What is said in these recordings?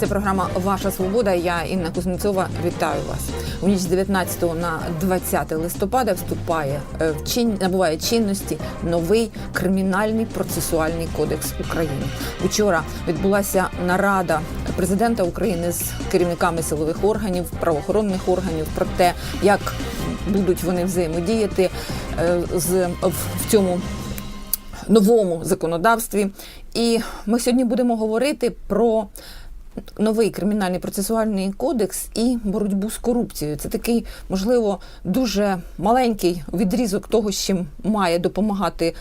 Це програма Ваша Свобода. Я Інна Кузнецова. Вітаю вас. У ніч з 19 на 20 листопада вступає е, в чин набуває чинності новий кримінальний процесуальний кодекс України. Учора відбулася нарада президента України з керівниками силових органів, правоохоронних органів про те, як будуть вони взаємодіяти е, з в, в цьому новому законодавстві. І ми сьогодні будемо говорити про новий кримінальний процесуальний кодекс і боротьбу з корупцією. Це такий, можливо, дуже маленький відрізок того, з чим має допомагати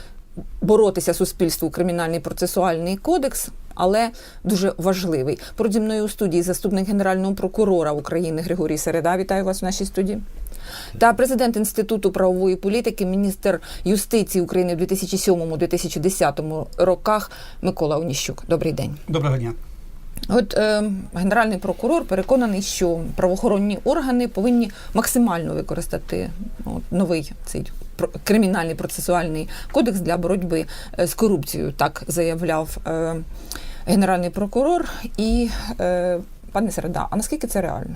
боротися суспільству кримінальний процесуальний кодекс. Але дуже важливий. Зі мною у студії заступник генерального прокурора України Григорій Середа. Вітаю вас в нашій студії. Та президент Інституту правової політики, міністр юстиції України в 2007-2010 роках Микола Оніщук. Добрий день. Доброго дня. От е, генеральний прокурор переконаний, що правоохоронні органи повинні максимально використати от, новий цей кримінальний процесуальний кодекс для боротьби е, з корупцією. Так заявляв е, генеральний прокурор. І е, пане Середа, а наскільки це реально?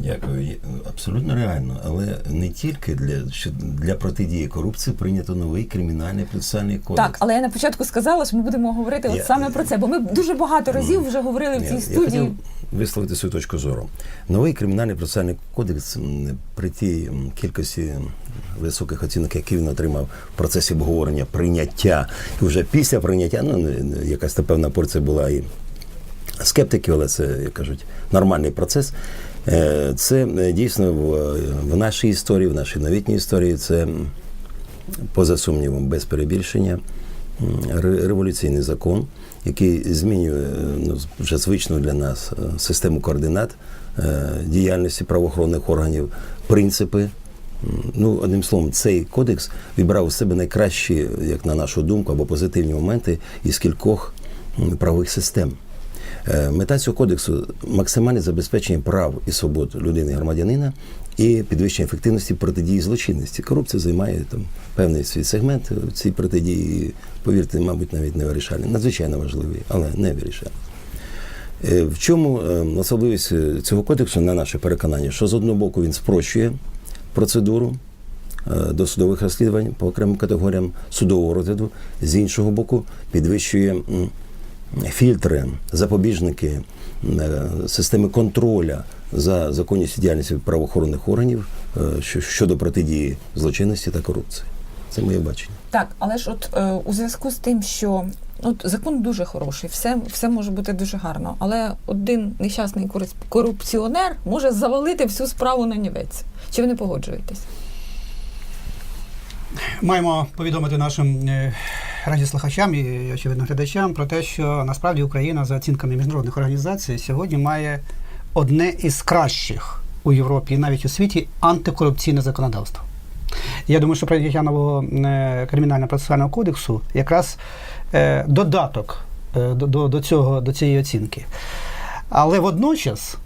Дякую. Абсолютно реально, але не тільки для що для протидії корупції прийнято новий кримінальний процесуальний кодекс. Так, але я на початку сказала, що ми будемо говорити от Я- саме про це, бо ми дуже багато разів вже говорили в Ні, цій Я студії. хотів висловити свою точку зору. Новий кримінальний процесуальний кодекс при тій кількості високих оцінок, які він отримав в процесі обговорення, прийняття, і вже після прийняття, ну якась та певна порція була і скептиків, але це, як кажуть, нормальний процес. Е, Це е, дійсно в, в нашій історії, в нашій новітній історії, це поза сумнівом, без перебільшення, революційний закон, який змінює е, ну, вже звичну для нас е, систему координат е, діяльності правоохоронних органів, принципи. Ну, одним словом, цей кодекс вібрав у себе найкращі, як на нашу думку, або позитивні моменти із кількох м, правових систем. Е, Мета цього кодексу максимальне забезпечення прав і свобод людини і громадянина і підвищення ефективності протидії злочинності. Корупція займає там певний свій сегмент цій протидії. Повірте, мабуть, навіть не вирішальний. Надзвичайно важливий, але не вирішальний. Е, В чому е, особливість цього кодексу, на наше переконання, що з одного боку він спрощує процедуру досудових розслідувань по окремим категоріям судового розгляду, з іншого боку, підвищує фільтри, запобіжники, е, системи контроля за законністю діяльності правоохоронних органів е, щодо протидії злочинності та корупції. Це моє бачення. Так, але ж от е, у зв'язку з тим, що от закон дуже хороший, все, все може бути дуже гарно, але один нещасний корупціонер може завалити всю справу на нівець. Чи ви не погоджуєтесь? Маємо повідомити нашим радіослухачам і, очевидно, глядачам про те, що насправді Україна за оцінками міжнародних організацій сьогодні має одне із кращих у Європі і навіть у світі антикорупційне законодавство. Я думаю, що прийняття нового е, кримінального процесуального кодексу якраз е, додаток е, до, до, цього, до цієї оцінки. Але водночас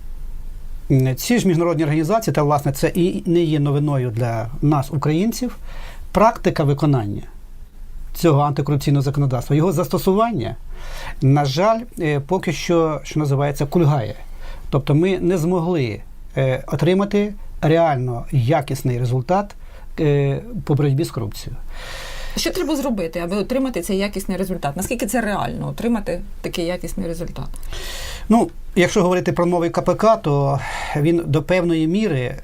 ці ж міжнародні організації, та власне це і не є новиною для нас, українців, практика виконання цього антикорупційного законодавства, його застосування, на жаль, е, поки що, що називається, кульгає. Тобто ми не змогли е, отримати реально якісний результат е, по боротьбі з корупцією. Що треба зробити, аби отримати цей якісний результат? Наскільки це реально отримати такий якісний результат? Ну, якщо говорити про новий КПК, то він до певної міри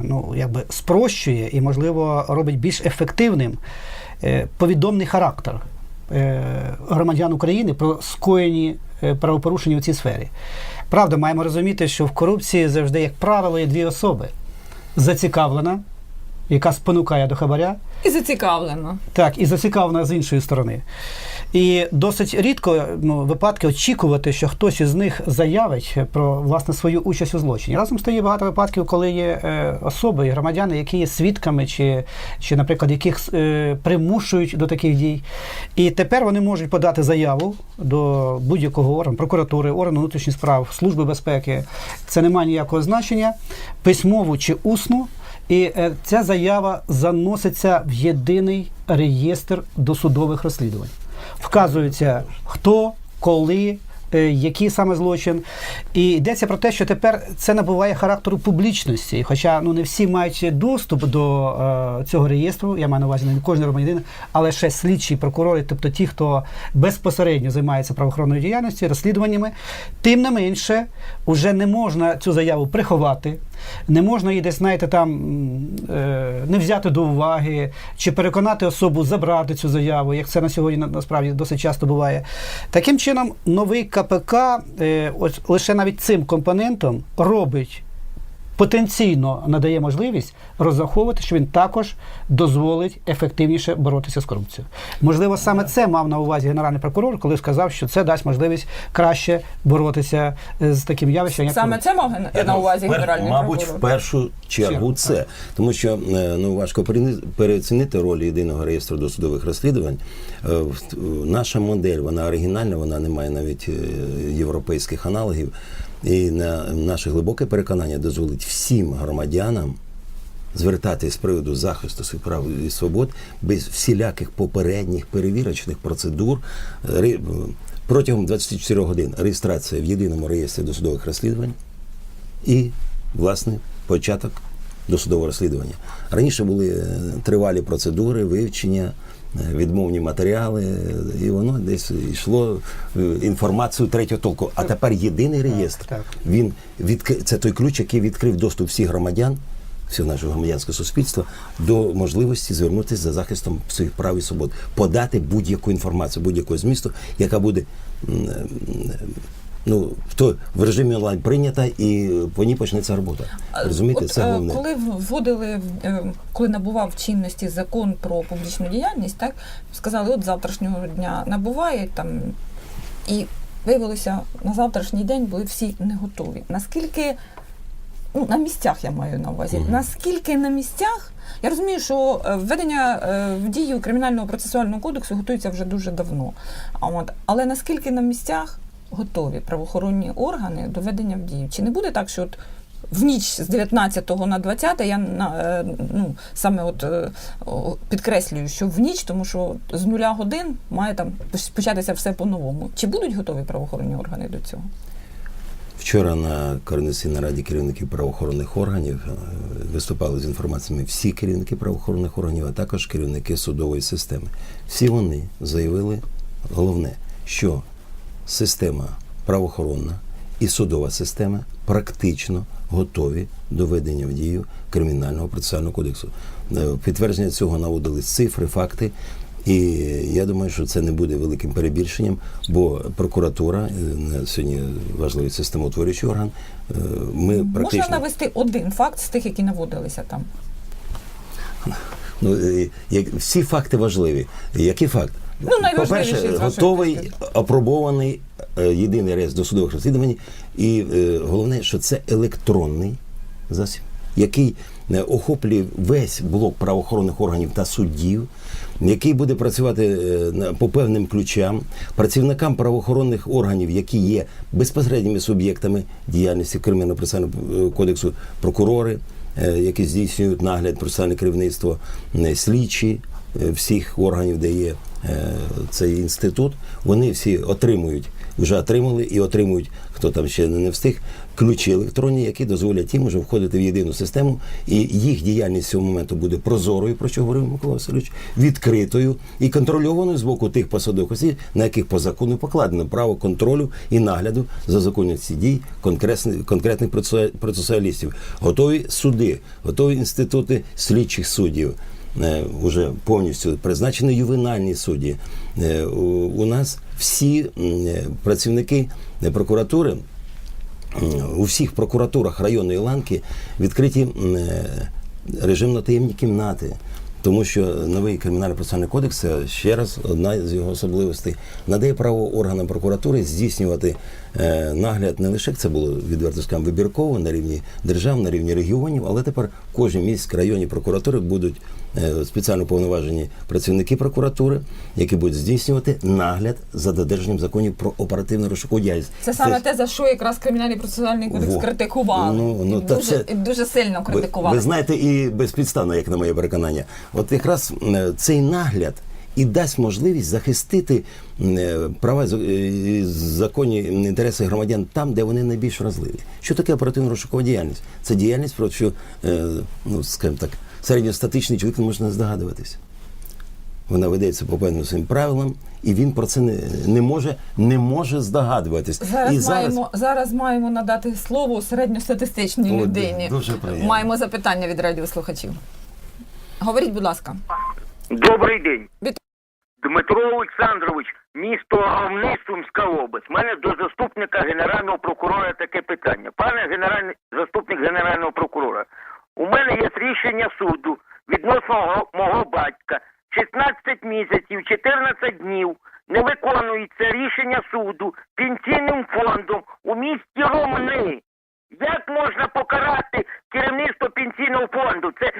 ну, якби спрощує і, можливо, робить більш ефективним повідомний характер е, громадян України про скоєні е, правопорушення у цій сфері. Правда, маємо розуміти, що в корупції завжди, як правило, є дві особи: зацікавлена, яка спонукає до хабаря, І зацікавлена. так, і зацікавлена з іншої сторони. І досить рідко ну, випадки очікувати, що хтось із них заявить про власне свою участь у злочині. Разом з тим є багато випадків, коли є е, особи громадяни, які є свідками, чи, чи наприклад, яких е, примушують до таких дій. І тепер вони можуть подати заяву до будь-якого органу, прокуратури, органу внутрішніх справ, служби безпеки. Це не має ніякого значення, письмову чи усну. І е, ця заява заноситься в єдиний реєстр досудових розслідувань. Вказується, хто, коли, е, який саме злочин. І йдеться про те, що тепер це набуває характеру публічності. Хоча ну не всі мають доступ до е, цього реєстру, я маю на увазі не кожен громадянин, але ще слідчі прокурори, тобто ті, хто безпосередньо займається правоохоронною діяльністю, розслідуваннями. Тим не менше, вже не можна цю заяву приховати, не можна її десь, знаєте, там е, не взяти до уваги чи переконати особу забрати цю заяву, як це на сьогодні насправді досить часто буває. Таким чином, новий КПК е, ось лише навіть цим компонентом робить потенційно надає можливість розраховувати, що він також дозволить ефективніше боротися з корупцією. Можливо, саме це мав на увазі генеральний прокурор, коли сказав, що це дасть можливість краще боротися е, з таким явищем. Як Саме це мав на увазі генеральний Мабуть, прокурор? в першу чергу це. Тому що е, ну, важко переоцінити роль єдиного реєстру досудових розслідувань. Е, в- Наша модель, вона оригінальна, вона не має навіть європейських аналогів. І на наше глибоке переконання дозволить всім громадянам звертатись з приводу захисту своїх прав і свобод без всіляких попередніх перевірочних процедур протягом 24 годин реєстрація в єдиному реєстрі досудових розслідувань і, власне, початок досудового розслідування. Раніше були е, тривалі процедури, вивчення, відмовні матеріали, і воно десь йшло інформацію третього толку. А тепер єдиний реєстр. Він відкри... це той ключ, який відкрив доступ всіх громадян, всього нашого громадянського суспільства до можливості звернутися за захистом своїх прав і свобод, подати будь-яку інформацію, будь-якого змісту, яка буде. Ну, то в режимі онлайн прийнята і по ній почнеться робота. Розумієте, От, це е, головне. Коли вводили, е, коли набував чинності закон про публічну діяльність, так сказали, от завтрашнього дня набуває там, і виявилося, на завтрашній день були всі не готові. Наскільки ну, на місцях я маю на увазі, Мгм. наскільки на місцях. Я розумію, що е, введення в дію кримінального процесуального кодексу готується вже дуже давно. А от, але наскільки на місцях готові правоохоронні органи до введення в дію? Чи не буде так, що от в ніч з 19 на 20 я на, е, ну, саме от, е, підкреслюю, що в ніч, тому що з нуля годин має там початися все по-новому. Чи будуть готові правоохоронні органи до цього? Вчора на координаційній раді керівників правоохоронних органів е, виступали з інформаціями всі керівники правоохоронних органів, а також керівники судової системи. Всі вони заявили головне, що система правоохоронна і судова система практично готові до введення в дію кримінального процесуального кодексу. Е, Підтвердження цього наводили цифри, факти. І я думаю, що це не буде великим перебільшенням, бо прокуратура е, сьогодні важливий системотворюючий орган. е, Ми практично Можна навести один факт з тих, які наводилися там. Ну, всі факти важливі. Який факт? Ну, найважливіший, з По-перше, вашої готовий, точки. апробований е, єдиний реєстр досудових розслідувань. І е, головне, що це електронний засіб, який е, охоплює весь блок правоохоронних органів та суддів, який буде працювати е, на- по певним ключам, працівникам правоохоронних органів, які є безпосередніми суб'єктами діяльності кримінально процесуального кодексу, прокурори, е, які здійснюють нагляд, процесуальне керівництво, е, слідчі е, всіх органів, де є е, цей інститут, вони всі отримують, вже отримали і отримують, хто там ще не встиг, ключі електронні, які дозволять їм вже входити в єдину систему, і їх діяльність цього моменту буде прозорою, про що говорив Микола Васильович, відкритою і контрольованою з боку тих посадових осіб, на яких по закону покладено право контролю і нагляду за законністю дій конкретних процесуалістів. Готові суди, готові інститути слідчих суддів. Е, Уже повністю призначені ювенальні судді. Е, У, нас всі е, працівники е, прокуратури у всіх прокуратурах районної ланки відкриті м, е, режимно таємні кімнати. Тому що новий кримінальний процесуальний кодекс ще раз одна з його особливостей надає право органам прокуратури здійснювати е, нагляд не лише це було відверто скажемо, вибірково на рівні держав, на рівні регіонів, але тепер кожен міськ районні прокуратури будуть е, спеціально повноважені працівники прокуратури, які будуть здійснювати нагляд за додержанням законів про оперативну розшукову діяльність. Це саме те, за що якраз кримінальний процесуальний кодекс Во. критикували. Ну, ну, І та дуже, це- і дуже сильно Ви, критикували. ви знаєте, і безпідставно, як на моє переконання. От якраз е, цей нагляд і дасть можливість захистити е, права з- е, законні інтереси громадян там, де вони найбільш вразливі. Що таке оперативно-розшукова діяльність? Це діяльність, про що, е, ну скажімо так, середньостатичний чоловік не може не здогадуватися. Вона ведеться по певним своїм правилам, і він про це не, не може не може здогадуватись. Зараз, і маємо зараз маємо надати слово середньостатистичній О, людині. дуже приємно. Маємо запитання від радіослухачів. Говоріть, будь ласка. Добрий день. Дмитро Олександрович, місто Говни, Сумська область. У мене до заступника генерального прокурора таке питання. Пане генеральний заступник генерального прокурора, у мене є рішення суду відносно мого, батька. 16 місяців, 14 днів не виконується рішення суду пенсійним фондом у місті Ромни. Як можна покарати керівництво пенсійного фонду? Це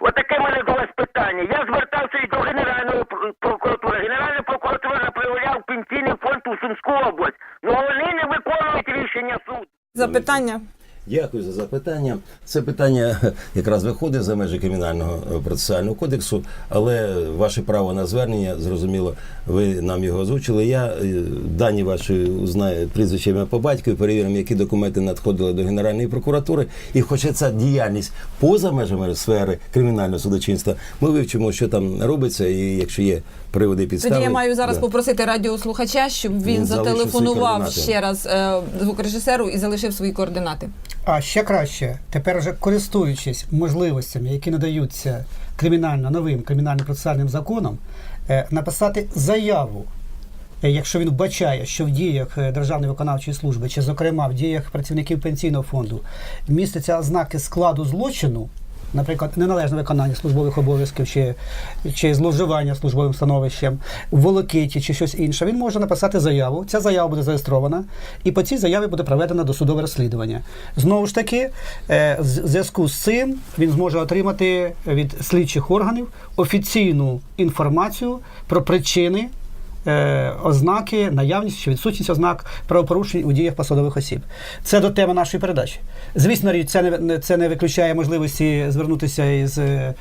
отаке мене до вас питання. Я звертався і до Генеральної пр- прокуратури. Генеральна прокуратура проявляв пенсійний фонд у Сумську область. Ну вони не виконують рішення суду. Запитання. Дякую за запитання. Це питання якраз виходить за межі кримінального е, процесуального кодексу, але ваше право на звернення, зрозуміло, ви нам його озвучили. Я е, дані ваші узнаю прізвище ім'я по батькові, перевіримо, які документи надходили до Генеральної прокуратури. І хоча ця діяльність поза межами сфери кримінального судочинства, ми вивчимо, що там робиться, і якщо є приводи і підстави. Тоді я маю зараз да. попросити радіослухача, щоб він, Він зателефонував ще раз е, звукорежисеру і залишив свої координати. А ще краще, тепер вже користуючись можливостями, які надаються кримінально новим кримінальним процесуальним законом, е, написати заяву, е, якщо він вбачає, що в діях е, Державної виконавчої служби, чи, зокрема, в діях працівників пенсійного фонду містяться ознаки складу злочину. Наприклад, неналежне виконання службових обов'язків чи, чи зловживання службовим становищем, волокиті чи щось інше, він може написати заяву. Ця заява буде зареєстрована, і по цій заяві буде проведено досудове розслідування. Знову ж таки, е, в зв'язку з цим він зможе отримати від слідчих органів офіційну інформацію про причини. Е, Ознаки, наявність чи відсутність ознак правопорушень у діях посадових осіб. Це до теми нашої передачі. Звісно, річ, це не- це не виключає можливості звернутися із е,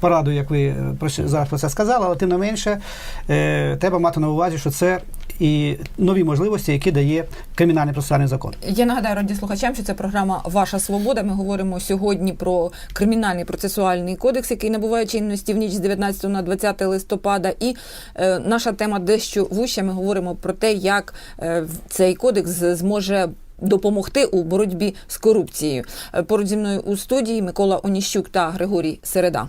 порадою, як ви е, про зараз про це сказали, але тим не менше треба мати на увазі, що це і нові можливості, які дає кримінальний процесуальний закон. Я нагадаю радіослухачам, що це програма Ваша свобода. Ми говоримо сьогодні про кримінальний процесуальний кодекс, який набуває чинності в ніч з 19 на 20 листопада. І е, наша тема дещо вуща. Ми говоримо про те, як е, цей кодекс зможе. Допомогти у боротьбі з корупцією. Е, Поруч зі мною у студії Микола Оніщук та Григорій Середа.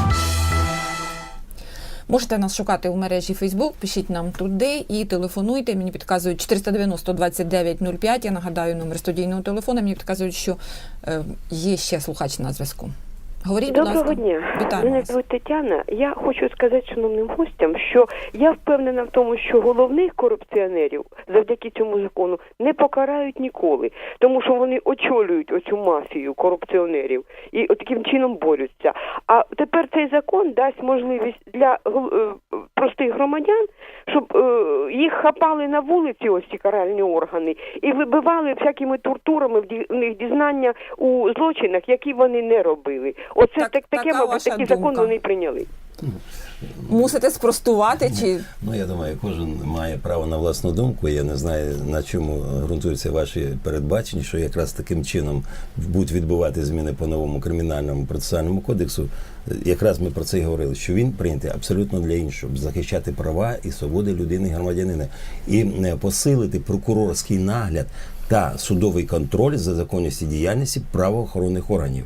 Можете нас шукати у мережі Facebook, пишіть нам туди і телефонуйте. Мені підказують 490 29 05. Я нагадаю номер студійного телефону. Мені підказують, що е, є ще слухач на зв'язку. Говоріть, будь Доброго ласка. дня. Вітаю Мене вас. звуть Тетяна. Я хочу сказати шановним гостям, що я впевнена в тому, що головних корупціонерів завдяки цьому закону не покарають ніколи, тому що вони очолюють оцю мафію корупціонерів і таким чином борються. А тепер цей закон дасть можливість для е, простих громадян, щоб е, їх хапали на вулиці, ось ці каральні органи, і вибивали всякими тортурами в них дізнання у злочинах, які вони не робили. Оце Так- так, таке, така мабуть, такий закон вони прийняли. Мусите спростувати чи Ну, я думаю, кожен має право на власну думку. Я не знаю, на чому ґрунтуються ваші передбачення, що якраз таким чином будуть відбувати зміни по новому кримінальному процесуальному кодексу. Якраз ми про це і говорили, що він прийнятий абсолютно для іншого, щоб захищати права і свободи людини і громадянина, і е, посилити прокурорський нагляд та судовий контроль за законністю діяльності правоохоронних органів.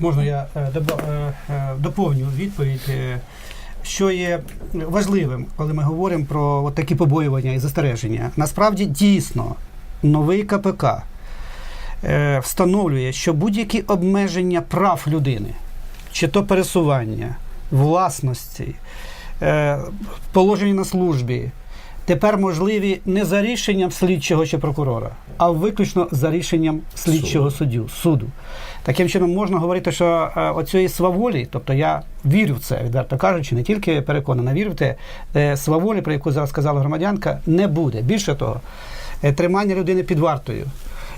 Можна я е, е, е, доповню відповідь, що є важливим, коли ми говоримо про такі побоювання і застереження. Насправді дійсно новий КПК встановлює, що будь-які обмеження прав людини, чи то пересування, власності, положення на службі. Тепер можливі не за рішенням слідчого чи прокурора, а виключно за рішенням слідчого суддю, суду. Таким чином можна говорити, що е, оцієї сваволі, тобто я вірю в це, відверто кажучи, не тільки переконана, вірю в те, е, сваволі, про яку зараз сказала громадянка, не буде. Більше того, е, тримання людини під вартою.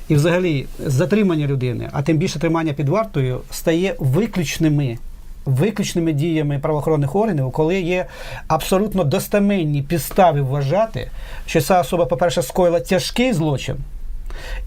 І взагалі затримання людини, а тим більше тримання під вартою, стає виключними виключними діями правоохоронних органів, коли є абсолютно достеменні підстави вважати, що ця особа, по-перше, скоїла тяжкий злочин.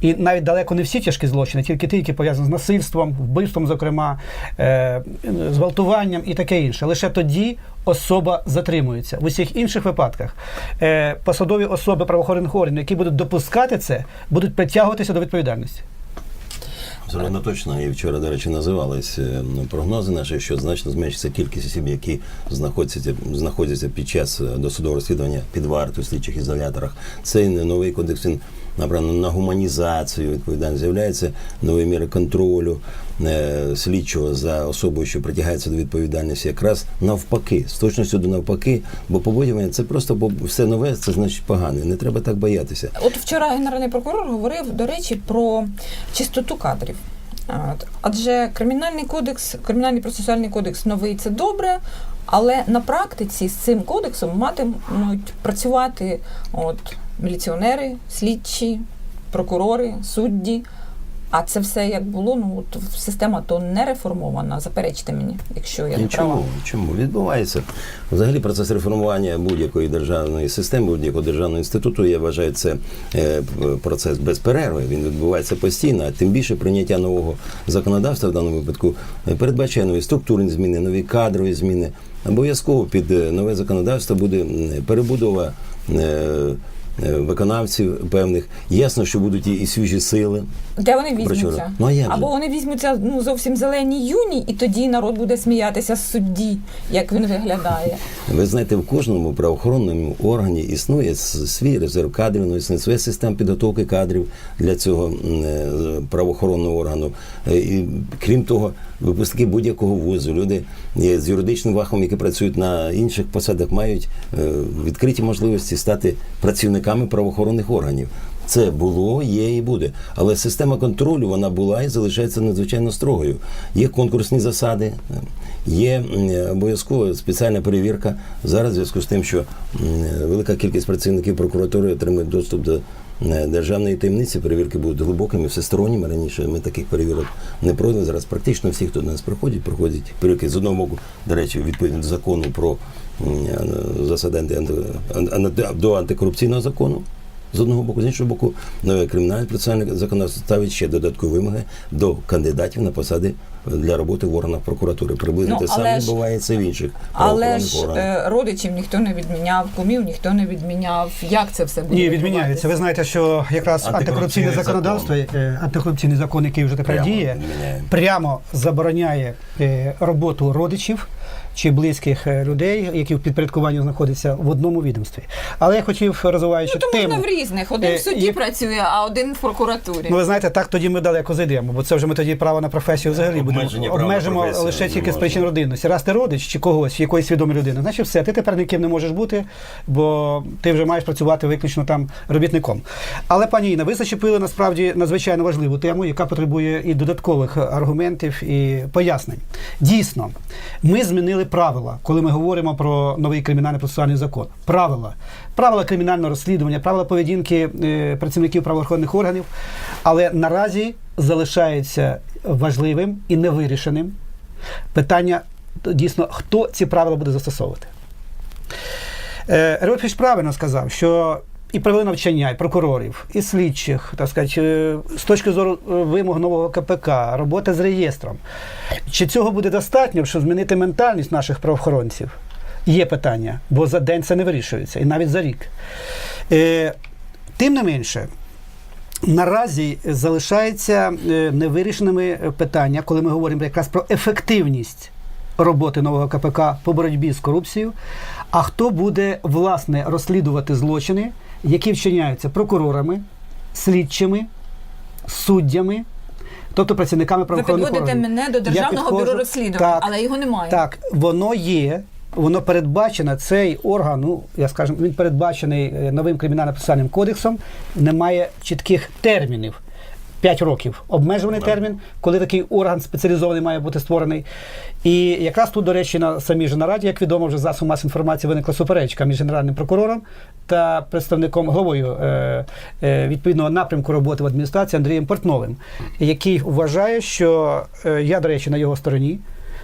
І навіть далеко не всі тяжкі злочини, тільки ті, які пов'язані з насильством, вбивством, зокрема, е, зґвалтуванням і таке інше. Лише тоді особа затримується. В усіх інших випадках е, посадові особи правоохоронних органів, які будуть допускати це, будуть притягуватися до відповідальності. Абсолютно точно. І вчора, до речі, називались е, прогнози наші, що значно зменшиться кількість осіб, які знаходяться, знаходяться під час е, досудового розслідування під вартою слідчих ізоляторах. Цей новий кодекс він направлений на гуманізацію відповідальність. З'являються нові міри контролю е, слідчого за особою, що притягається до відповідальності, якраз навпаки, з точністю до навпаки, бо побоювання це просто бо все нове, це значить погане. Не треба так боятися. От вчора генеральний прокурор говорив, до речі, про чистоту кадрів. Адже кримінальний кодекс, кримінальний процесуальний кодекс новий це добре, але на практиці з цим кодексом матимуть працювати от, міліціонери, слідчі, прокурори, судді. А це все як було, ну от система то не реформована. Заперечте мені, якщо я не права. Чому? Відбувається взагалі процес реформування будь-якої державної системи, будь-якого державного інституту? Я вважаю, це е, процес без перерви. Він відбувається постійно. А тим більше прийняття нового законодавства в даному випадку передбачає нові структурні зміни, нові кадрові зміни. Обов'язково під е, нове законодавство буде перебудова. е, Виконавців певних ясно, що будуть і свіжі сили. Де вони візьмуться? Ну, а як же? Або вони візьмуться ну зовсім зелені юні, і тоді народ буде сміятися з судді, як він виглядає. Ви знаєте, в кожному правоохоронному органі існує свій резерв кадрів, ну, існує своя система підготовки кадрів для цього е, правоохоронного органу. Е, І крім того, випускники будь-якого вузу, люди е, з юридичним вахом, які працюють на інших посадах, мають відкриті можливості стати працівниками правоохоронних органів. Це було, є і буде. Але система контролю вона була і залишається надзвичайно строгою. Є конкурсні засади, є обов'язково спеціальна перевірка. Зараз в зв'язку з тим, що велика кількість працівників прокуратури отримують доступ до державної таємниці. Перевірки будуть глибокими, всесторонніми. Раніше ми таких перевірок не пройдемо. Зараз практично всі, хто до нас приходять, проходять перевірки з одного боку, до речі, відповідно до закону про засади до антикорупційного закону. З одного боку, з іншого боку, нове кримінальне процесуальне законодавство ставить ще додаткові вимоги до кандидатів на посади для роботи в органах прокуратури. Приблизно Ну, те саме ж- відбувається в інших Але ж органах. е, родичів ніхто не відміняв, кумів ніхто не відміняв. Як це все буде? Ні, відміняється. Ви знаєте, що якраз антикорупційне законодавство, е, антикорупційний закон, який вже тепер Прямо діє, прямо забороняє е, роботу родичів чи близьких е, людей, які в підпорядкуванні знаходяться в одному відомстві. Але я хотів розвиваючи Ну, то тему. можна в різних. Один Е, в суді є- працює, а один в прокуратурі. Ну, ви знаєте, так тоді ми далеко зайдемо, бо це вже ми тоді право на професію взагалі будемо обмежимо лише тільки з причин родинності. Раз ти родич чи когось, якоїсь відомої людини, значить все, ти тепер ніким не можеш бути, бо ти вже маєш працювати виключно там робітником. Але пані Інна, ви зачепили насправді надзвичайно важливу тему, яка потребує і додаткових аргументів і пояснень. Дійсно, ми змінили правила, коли ми говоримо про новий кримінальний процесуальний закон. Правила. Правила кримінального розслідування, правила поведінки е, працівників правоохоронних органів, але наразі залишається важливим і невирішеним питання дійсно, хто ці правила буде застосовувати. Е, Репіш правильно сказав, що і провели навчання, і прокурорів, і слідчих, так сказати, е, з точки зору е, вимог нового КПК, роботи з реєстром. Чи цього буде достатньо, щоб змінити ментальність наших правоохоронців? Є питання, бо за день це не вирішується, і навіть за рік. Е, Тим не менше, наразі залишається е, невирішеними питання, коли ми говоримо якраз про ефективність роботи нового КПК по боротьбі з корупцією. А хто буде власне розслідувати злочини, які вчиняються прокурорами, слідчими, суддями, тобто працівниками Ви підводите органів. мене до Державного бюро розслідувань, Так, але його немає. Так, воно є, воно передбачено, цей орган, ну я скажу, він передбачений е, новим кримінально-процесуальним кодексом, немає чітких термінів. 5 років обмежуваний термін, коли такий орган спеціалізований має бути створений. І якраз тут, до речі, на самій же нараді, як відомо, вже засоб масової інформації виникла суперечка між генеральним прокурором та представником головою е, е, відповідного напрямку роботи в адміністрації Андрієм Портновим, який вважає, що е, я, до речі, на його стороні,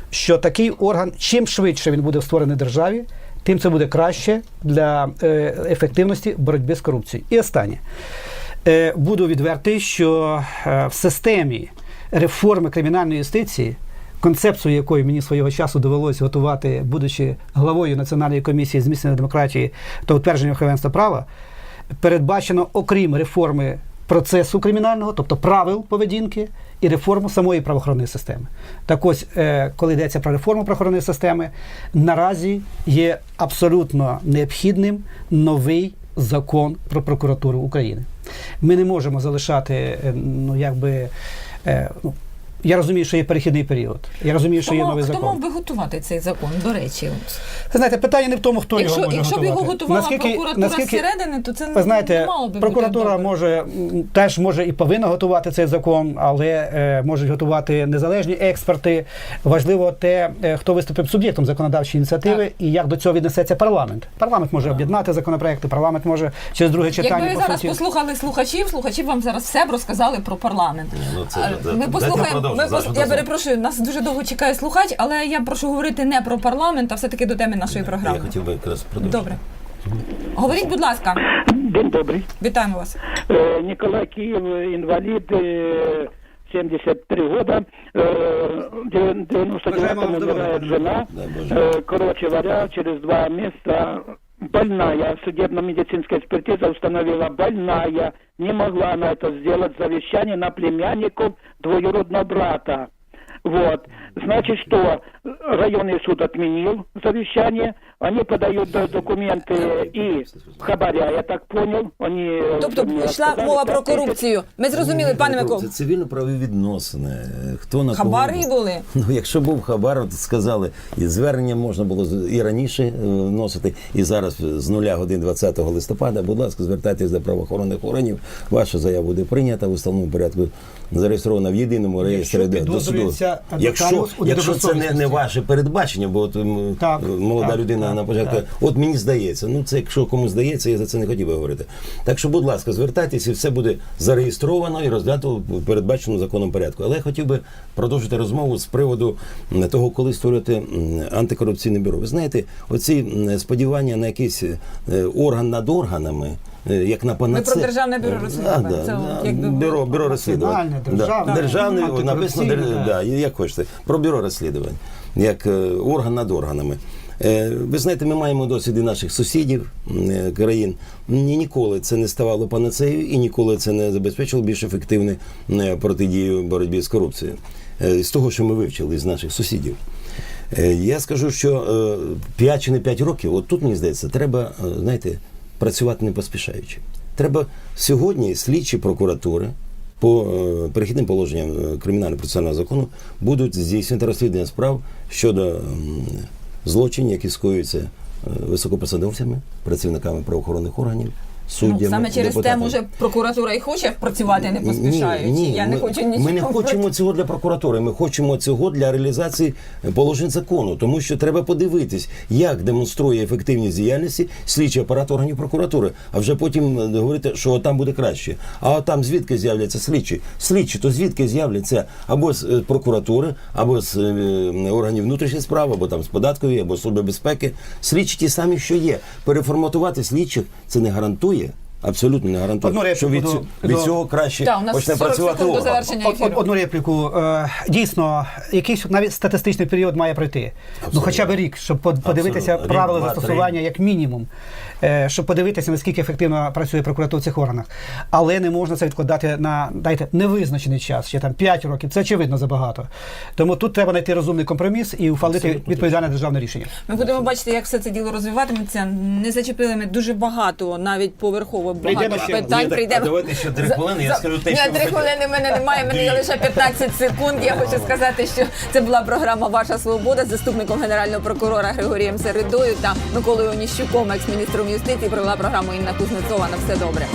що такий орган, чим швидше він буде створений державі, тим це буде краще для е, ефективності боротьби з корупцією. І останнє. Е, Буду відвертий, що е, в системі реформи кримінальної юстиції, концепцію якої мені свого часу довелося готувати, будучи главою Національної комісії зміцнення демократії та утвердження верховенства права, передбачено, окрім реформи процесу кримінального, тобто правил поведінки, і реформу самої правоохоронної системи. Так ось, е, коли йдеться про реформу правоохоронної системи, наразі є абсолютно необхідним новий закон про прокуратуру України. Ми не можемо залишати, е, ну якби. е, Ну, я розумію, що є перехідний період. Я розумію, що Хто є новий хто закон. мав би готувати цей закон? До речі. Ви знаєте, питання не в тому, хто якщо, його може якщо б його готувала прокуратура зсередини, то це ви знаєте, не мало би прокуратура бути може теж може і повинна готувати цей закон, але е, можуть готувати незалежні експерти. Важливо те, е, хто виступив суб'єктом законодавчої ініціативи Так. і як до цього віднесеться парламент. Парламент може об'єднати законопроекти, парламент може через друге читання. Якби ви по зараз суті- послухали слухачів, слухачі вам зараз все б розказали про парламент. ну, це А, ми послухаємо. продовжу, Ми зараз пос... Я дозволю. перепрошую, нас дуже довго чекає слухач, але я прошу говорити не про парламент, а все-таки до теми нашої програми. Я хотів би якраз продовжити. Добре. Говоріть, будь ласка, День добрый. вітаємо вас. Э, Николай Киев, э, инвалид, э, 73 года. Э, в 99-м Уважаемого умирает здоровья, жена. Дай Боже. Э, Короче говоря, через два месяца больная. Судебно-медицинская экспертиза установила больная. Не могла она это сделать. Завещание на племянников двоюродного брата. Вот. Значит, что районный суд отменил завещание, они подают до- документы и хабаря, я так понял, они... Тобто мне йшла сказали, мова про пять тысяч. корупцію. Ми зрозуміли, пане Микол. Це цивільно-правові відносини. Е, Хто на Хабари кого... були. Ну, якщо був хабар, то сказали, і звернення можна було з- і раніше е, вносити, і зараз з нуля годин 20 листопада. Будь ласка, звертайтесь до правоохоронних органів. Ваша заява буде прийнята в установленому порядку, зареєстрована в єдиному реєстрі Якщо до- до суду. Якщо, якщо це не, не ваше передбачення, бо от Так, молода так, людина так, на початку, так. от мені здається, ну це якщо комусь здається, я за це не хотів би говорити. Так що, будь ласка, звертайтеся, і все буде зареєстровано і розглянуто в передбаченому законом порядку. Але я хотів би продовжити розмову з приводу того, коли створювати антикорупційне бюро. Ви знаєте, оці сподівання на якийсь е, орган над органами. Е, Як на панаце. про Державне бюро розслідувань. да, Це да, якби бюро, бюро розслідувань. Національне, державне, Да, державне написано да. да, як хочете, про бюро розслідувань, як е, орган над органами. Е, Ви знаєте, ми маємо досвід і наших сусідів країн. Ні, ніколи це не ставало панацею і ніколи це не забезпечило більш ефективну протидію боротьбі з корупцією. З того, що ми вивчили з наших сусідів. Я скажу, що 5 чи не 5 років, от тут мені здається, треба, знаєте, працювати не поспішаючи. Треба сьогодні слідчі прокуратури по е, перехідним положенням е, кримінально-процесуального закону будуть здійснювати розслідування справ щодо злочинів, які скоюються е, високопосадовцями, працівниками правоохоронних органів, суддями. Ну, саме через те, може, прокуратура і хоче працювати не поспішаючи. Ні, ні, Я не ми, хочу нічого. Ми не хочемо цього для прокуратури. Ми хочемо цього для реалізації положень закону, тому що треба подивитись, як демонструє ефективність діяльності слідчий апарат органів прокуратури, а вже потім е, говорити, що там буде краще. А там звідки з'являться слідчі? Слідчі, то звідки з'являться або з е, прокуратури, або з е, органів внутрішніх справ, або там з податкової, або служби безпеки. Слідчі ті самі, що є. Переформатувати слідчих це не гарантує. Абсолютно не гарантує, Одну що від, буду- цю- від до- цього краще Так, у нас почне 40 працювати секунд до орган. завершення Од- од- Одну репліку. Е, Дійсно, якийсь навіть статистичний період має пройти. Ну, хоча б рік, щоб под- подивитися Абсолютно. правила Рік, два, застосування як мінімум, щоб подивитися, наскільки ефективно працює прокуратура в цих органах. Але не можна це відкладати на дайте невизначений час, ще там 5 років. Це очевидно забагато. Тому тут треба знайти розумний компроміс і ухвалити відповідальне державне рішення. Ми будемо бачити, як все це діло розвиватиметься. Не зачепили ми дуже багато, навіть поверхово багато ще. питань. Прийдемо. давайте ще три хвилини, я скажу те, що три хвилини мене немає, мені є лише 15 секунд. Я хочу сказати, що це була програма Ваша свобода з заступником генерального прокурора Григорієм Середою та Миколою Оніщуком, екс-міністром юстиції. Провела програму Інна Кузнецова. На все добре.